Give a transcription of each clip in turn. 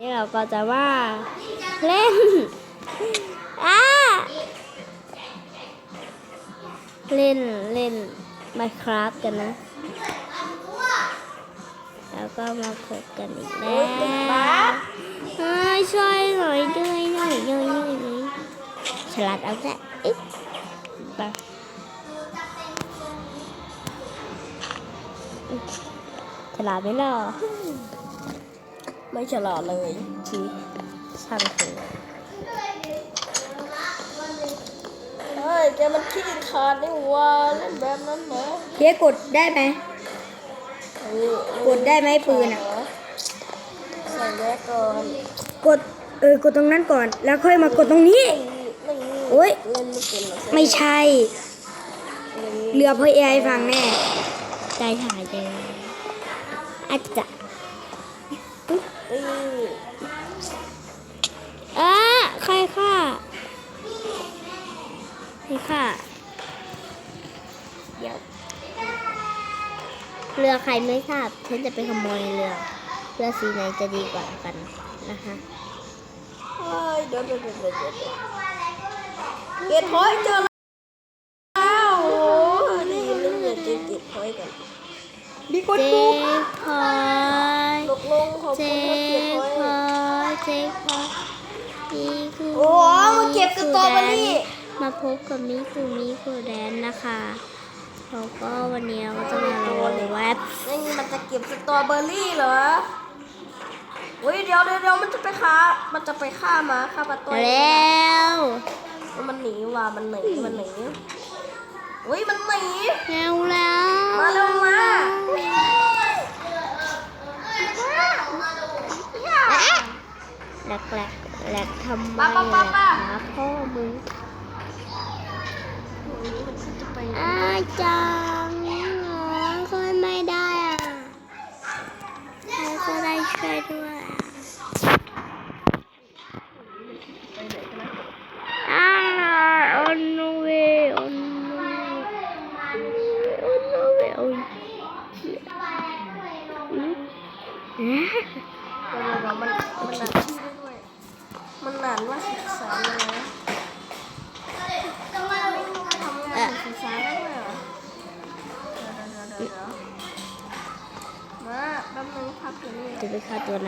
นี่เราก็จะว่าเล่นอ่าเล่นเล่น Minecraft กันนะ แล้วก็มาพบกันอีกแล้วเฮ้ยช่วยหน่อยด้วยหน่อยหน่อยหน่อยหน่อยฉลาดเอาแค่อึ๊บไปฉลาดไหมล่ะ ไม่ฉลาดเลยชีช่างเถอะเฮ้ยแกมันขี้ขาดนี่หว่าเล่นแบบนั้นเหรอเจ๊กดได้ไหมเออกดได้ไหมปืนอะใส่แรกก่อนกดเออกดตรงนั้นก่อน แล้วค่อยมากดตรงนี้นี่โอ๊ยเล่นไม่เป็นหรอกไม่ใช่ เรือพ่อเอไอฟังแน่ใจหายใจอาจจะ นี่อะใครฆ่าใครฆ่าเดี๋ยวเรือใครไม่ทราบ ฉันจะไปขโมยเรือ เรือสีไหนจะดีกว่ากันนะคะเฮ้ยเดี๋ยวเดี๋ยวเดี๋ยวเดี๋ยวเดี๋ยวเกตถอยเจอแล้วโอ้ยได้ยินเรื่องเกตเกตถอยกันมีคนเจ๊ดูพลอยตกลงขอบเจ๊คุณครับ เกตถอยพลอยเจ๊พลอยนี่คือโอ้มาเก็บสตรอเบอรี่มาพบกับมิคุมิคุแดนนะคะแล้วก็วันนี้เราก็จะมาลงเว็บนี่มันจะเก็บสตรอเบอรี่เหรอเฮ้ยเดี๋ยวเดี๋ยวเดี๋ยวมันจะไปฆ่ามันจะไปฆ่าหมาฆ่าปลาตัวแล้วมันหนีว่ะมันหนีมันหนีเฮ้ยมันหนีแล้วแล้วมาเร็วมา แหลกแหลกแหลกทำไมแหลกหาพ่อมึงอาจังช่วยไม่ได้อะใครก็ได้ช่วยด้วย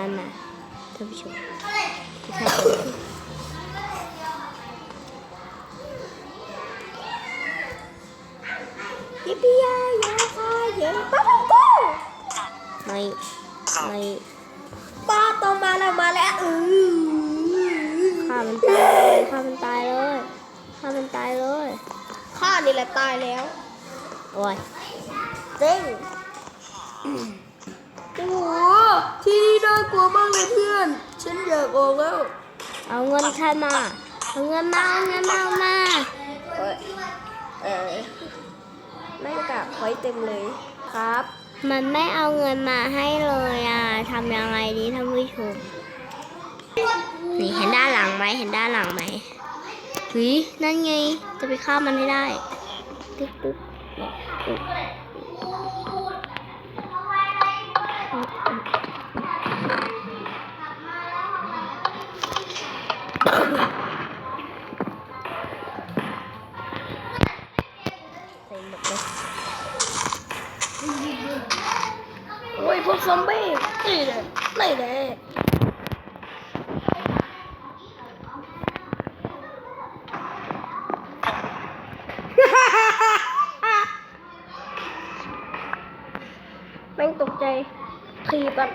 นั้นนะท่านผู้ชมไปฆ่าตัวนั้นยิปปี้ยายาคาเย็นป้าป้าป้าไม่ไม่ป้าต้องมาแล้วมาแล้วอือฆ่ามันตายเลยฆ่ามันตายเลยฆ่ามันตายเลยข้านี่แหละตายแล้วโอ้ยเจ๊งโอ้โหที่นี่น่ากลัวมากเลยเพื่อน ฉันอยากออกแล้ว เอาเงินฉันมา เอาเงินมาเอาเงินมาเอามาเอ้ยเออแม่งกะไว้เต็มเลยครับ มันไม่เอาเงินมาให้เลยอะทำยังไงดีท่านผู้ชมนี่เห็นด้านหลังไหมเห็นด้านหลังไหมหุยนั่นไง จะไปฆ่ามันให้ได้ตึ๊บตึ๊บ เลยนี่เลยแม่งตกใจทีบแบบ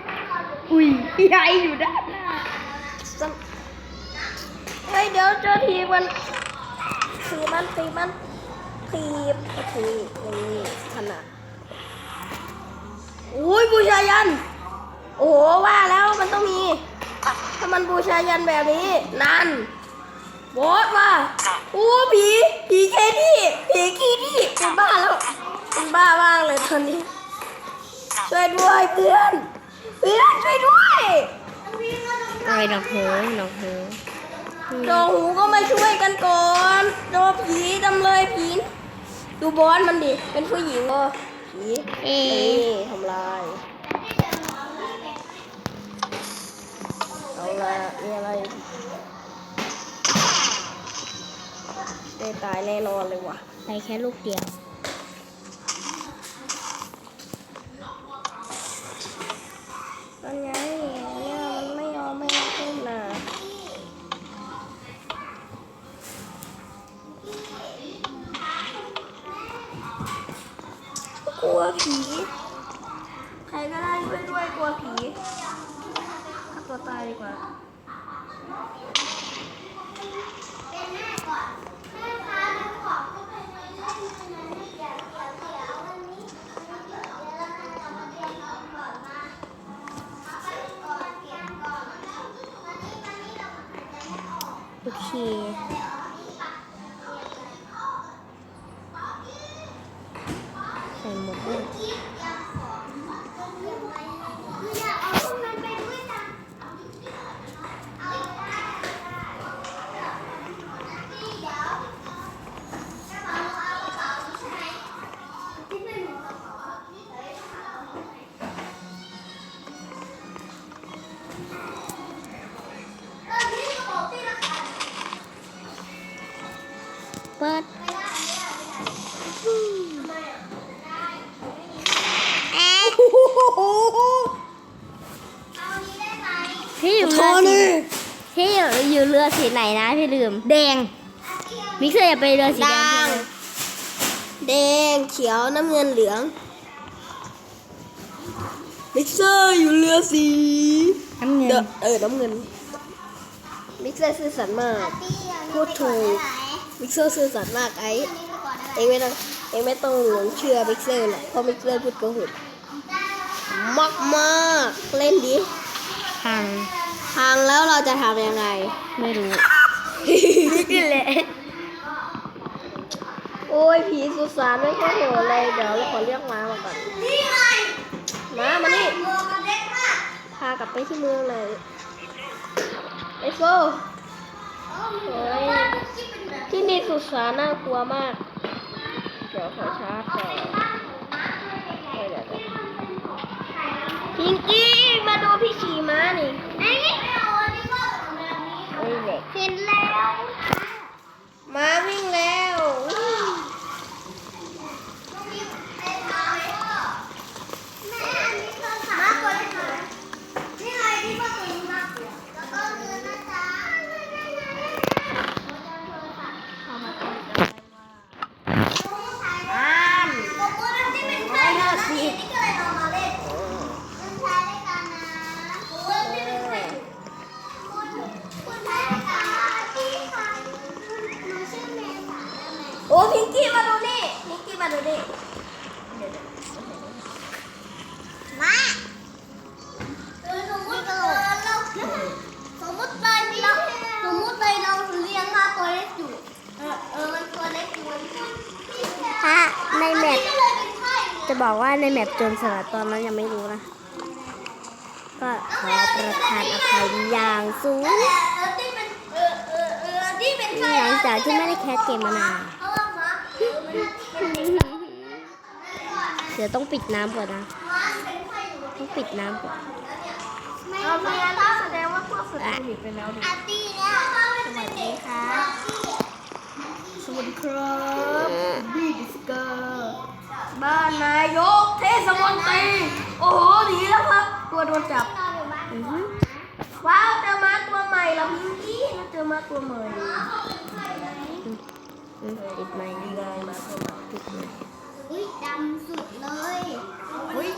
อุ้ยใหญ่อยู่ด้านหน้าสันเฮ้ยเดี๋ยวเจอทีบมันทีบมันทีบมันทีบทีบนี่ขนาดอุ้ยบูชายัน โอ้โหว่าแล้วมันต้องมี ถ้ามันบูชายันแบบนี้ นั่นบอสว่ะโอ้ผีผีเคที่ผีขี้ที่เป็นบ้าแล้วเป็นบ้ามากเลยตอนนี้ ช่วยด้วยเพื่อนเพื่อนช่วยด้วยอะไรหนอกหูหนอกหูโดหูก็มาช่วยกันก่อนโดนผีจำเลยผีดูบอสมันดิเป็นผู้หญิงเหรอผีเอ๊นี่ะทำลาย เอามีอะไรได้ตายแน่นอนเลยว่ะใส่แค่ลูกเดียว ดีกว่าโอเค อยู่อยู่เรือสีไหนนะพี่ลืม แดง มิกเซอร์อย่าไปเรือสีแดงด่างแดงเขียวน้ำเงินเหลือง มิกเซอร์อยู่เรือสีน้ำเงินเดอะเออ น้ำเงิน มิกเซอร์ซื่อสัตย์มาก พูดถูก มิกเซอร์ซื่อสัตย์มากไอ้เองไม่ต้องเองไม่ต้องหลงเชื่อมิกเซอร์หรอกเพราะมิกเซอร์พูดโกหกมากมากๆเล่นดิพัง ทางแล้วเราจะทำยังไง ไม่รู้ นี่แหละ โอ้ยผีสุสานไม่ค่อยโหดเลย เดี๋ยวเราขอเรียกม้ามาก่อน ม้ามานี่ พากลับไปที่เมืองหน่อยเอโซโอ้ยที่นี่สุสานน่ากลัวมาก เดี๋ยวขอชาร์จก่อนเดี๋ยวเดี๋ยวเดี๋ยว พิงกี้มาดูพี่ขี่ม้านี่เอ้ยเหล็กเห็นแล้วม้าวิ่งแล้ว ถ้าในแมปจะบอกว่าในแมปโจนสลัดตอนนั้นยังไม่รู้นะ ก็ขอประทานอภัยอย่างสูงหลังจากที่ไม่ได้แคสเกมมานานเดี๋ยวต้องปิดน้ำก่อนนะ ต้องปิดน้ำก่อนเอาพยานถ้าแสดงว่าพวกสติไปแล้วดิอาร์ตี้เนี่ยสวัสดีครับ สวัสดีครับบีดิสเกอร์บ้านนายกเทศมนตรี โอ้โหหนีแล้วครับ ตัวโดนจับอือฮึว้าวเจอม้าตัวใหม่แล้วพิงกี้เราเจอม้าตัวใหม่อืมปิดไมค์ดีไงม้าตัวใหม่ปิดไมค์อุ้ยดำสุดเลยเฮ้ย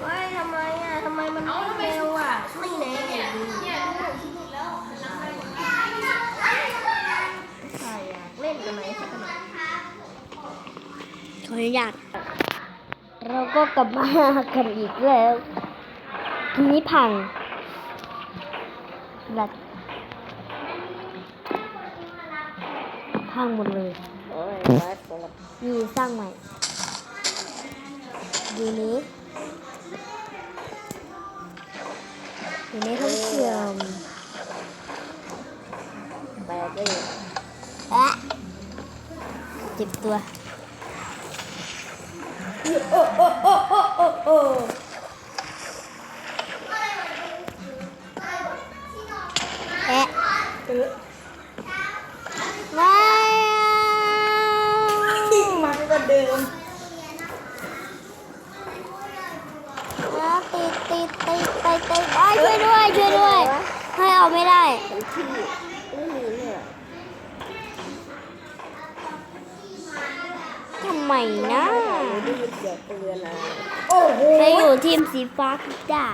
เฮ้ยทำไมอะทำไมมันเร็วอะไม่แน่ดีใครอะเล่นกันไหมสักหน่อย ขออนุญาตเราก็กลับมากันอีกแล้วทีนี้พังดัดพังหมดเลยโอ้ยไลฟ์สดนี่สร้างใหม่ดีนี้ดีนี้ท่านผู้ชมแบกเลยแอะเจ็บตัว โอ้โอ้โอ้โอ้โอ้โอ้เออว้าวมันก็เดิมติดติดติดติดติดอ้ยช่วยด้วยช่วยด้วย ให้เอาไม่ได้ที่ไม่มีเนี่ยทำไมนะ ได้ยินเสียงปืนนะโอ้โหไปอยู่ทีมสีฟ้าก็ได้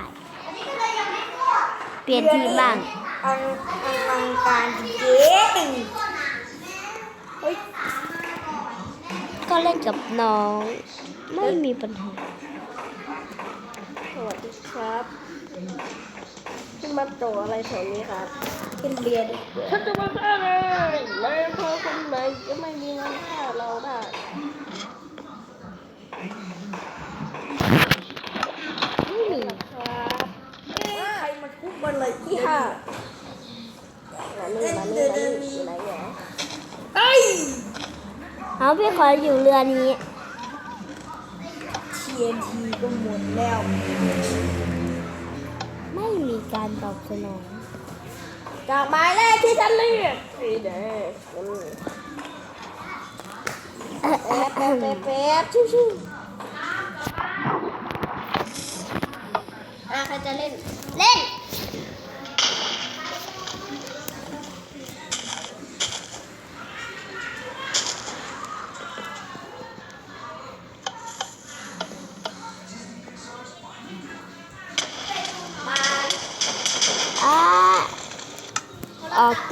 เปลี่ยนทีมบ้างอังอังอังการเจ๊งเฮ้ยก็เล่นกับน้อง ไม่มีปัญหา สวัสดีครับคุณมาโตอะไรแถวนี้ครับกินเบียร์ดิฉันจะมาฆ่าเลยไม่เพราะคนไหนก็ไม่มีวันฆ่าเราได้ ไม่มี ครับใครมาทุบมันเลยที่ห้ามานี่มานี่มานี่อยู่ไหนเนี่ยเฮ้ย เอาพี่ขออยู่เรือนี้ TNT ก็หมดแล้ว ไม่มีการตอบสนองจากหมายแรกที่ฉันเลือกสีแดงอืมเอ่อแป๊บแป๊บแป๊บแป๊บชิวๆอะใครจะเล่น เล่น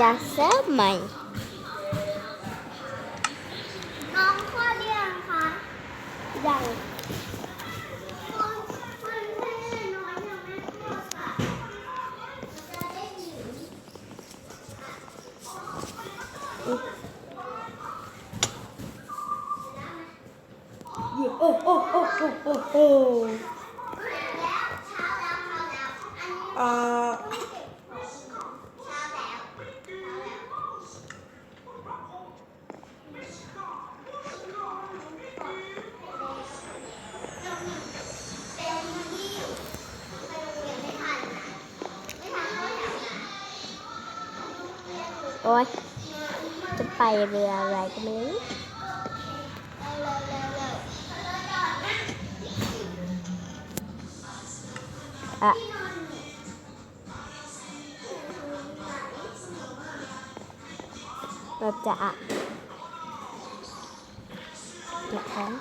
จากเซิร์ฟใหม่น้องข้อเรียงคะยัง คนคนแม่น้อยยังไม่พูดค่ะจะได้ยิน โอ้โอ้โอ้โอ้โอ้โอ้ แล้วเช้าแล้วเช้าแล้วอันนี้ อ่า เช้าแล้ว โอ๊ยจะไปเรืออะไรก็ไม่รู้อะเราจะอะเก็บของ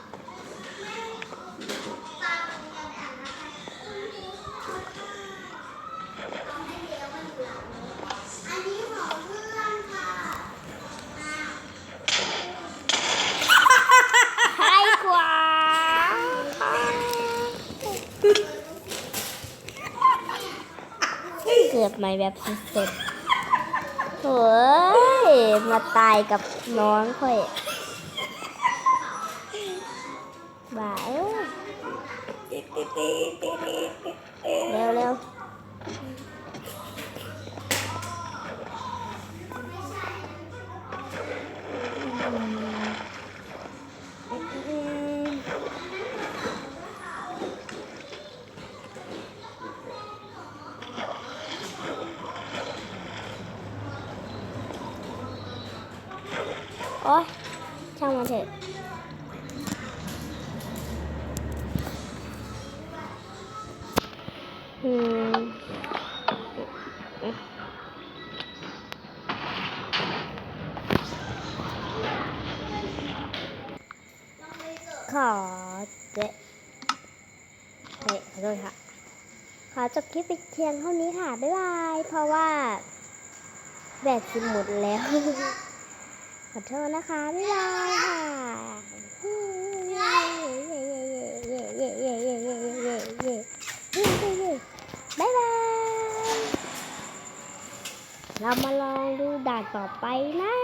อันนี้ของเพื่อนค่ะ ใช่กว่า เกิดใหม่แบบสดๆโถ่เอ้ยมาตายกับน้องค่อย โอ๊ยช่างมันเถอะอืมขอเจ๊เฮ้ยขอโทษค่ะ ขอจบคลิปไปเพียงเท่านี้ค่ะ บ๊ายบาย เพราะว่าแบตสิหมดแล้ว ขอโทษนะคะบ๊ายบายค่ะบ๊ายบาย เรามาลองดูด่านต่อไปนะ